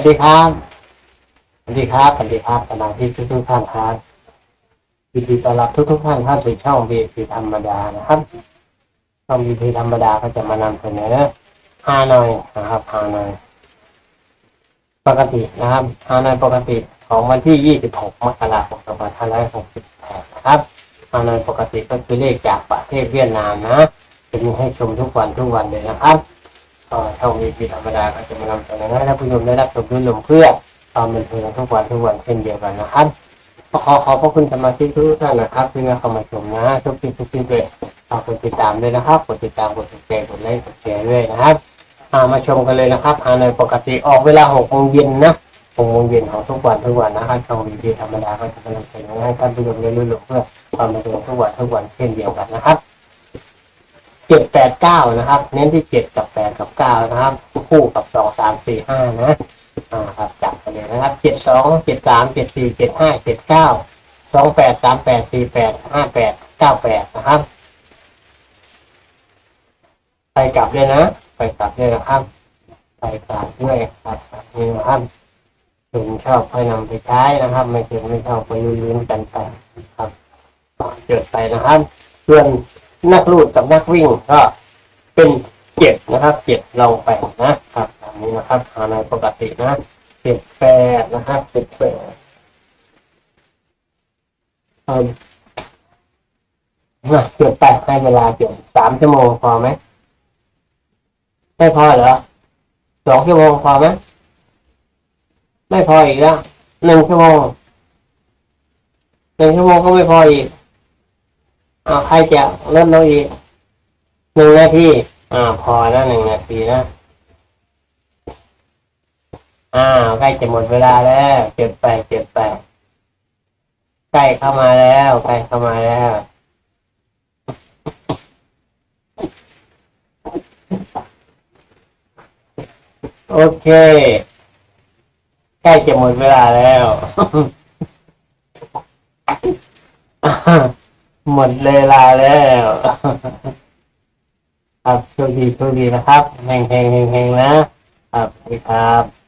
วัสดีครับ สวัสดีครับ สวัสดีครับสมาชิกทุกทุกท่านครับยินดีต้อนรับทุกทุกท่านเข้าสู่ช่อง v ีธรรมดานะครับ ช่อง v ีธรรมดาก็จะมานำเสนอฮานอยนะครับฮานอยปกตินะครับฮานอยปกติของวันที่ 26 มกราคม 2568 นะครับฮานอยปกติก็คือเลขจากประเทศเวียดนามนะ จะมีให้ชมทุกวันทุกวันเลยนะครับ ก็ช่องวีพีธรรมดาก็จะมานำเสนอให้ท่านผู้ชมได้รับชมด้วยลมเพื่อความบันเทิงทุกวันทุกวันเช่นเดียวกันนะครับก็ขอขอบพระคุณสมาชิกทุกท่านนะครับที่มาเข้ามาชมนะทุกทีทุกทีเลยฝากกดติดตามด้วยนะครับกดติดตามกดติดแชร์กดไลค์กดแชร์ด้วยนะครับามาชมกันเลยนะครับอาในปกติออกเวลาหกโมงเย็นนะหกโมงเย็นของทุกวันทุกวันนะครับช่องวีพีธรรมดาก็จะมานำเสนอให้ท่านผู้ชมได้รู้เพื่อความบันเทิงทุกวันทุกวันเช่นเดียวกันนะครับเจ็ดแปดเก้านะครับ เน้นที่เจ็ดกับแปด กับเก้านะครับ คู่กับสองสามสี่ห้านะอ่าครับจับไปเลยนะครับเจ็ดสองเจ็ดสามเจ็ดสี่เจ็ดห้าเจ็ดเก้าสองแปดสามแปดสี่แปดห้าแปดเก้าแปดนะครับไปกลับเลยนะไปกลับเลยนะครับไปกลับด้วยครับแบบนี่นะครับถึงชอบให้นำไปใช้นะครับ ไม่ถึงไม่ชอบไปยืนกันไปครับเกิดไปนะครับส่วนนักลูดกับนักวิ่งก็เป็น เจ็ดนะครับเจ็ดลงไปนะครับแบบนี้นะครับหาในปกตินะเจ็ดแปดนะครับเจ็ดแปดเอามาเจ็ดแปดให้เวลาเจ็ดสามชั่วโมงพอไหมไม่พอเหรอสองชั่วโมงพอไหมไม่พออีกแล้วหนึ่งชั่วโมงหนึ่งชั่วโมงก็ไม่พออีกเอาใครจะเลดลงอีกหนึ่งนาที อ่าพอแล้วหนึ่งนาทีนะอ้าวใกล้จะหมดเวลาแล้วเก็บไปเก็บไปใกล้เข้ามาแล้วใกล้เข้ามาแล้วโอเคใกล้จะหมดเวลาแล้ว หมดเวลาแล้ว ครับโชคดีโชคดีนะครับแห่งแห่งแห่งแห่งนะครับสวัสดีครับ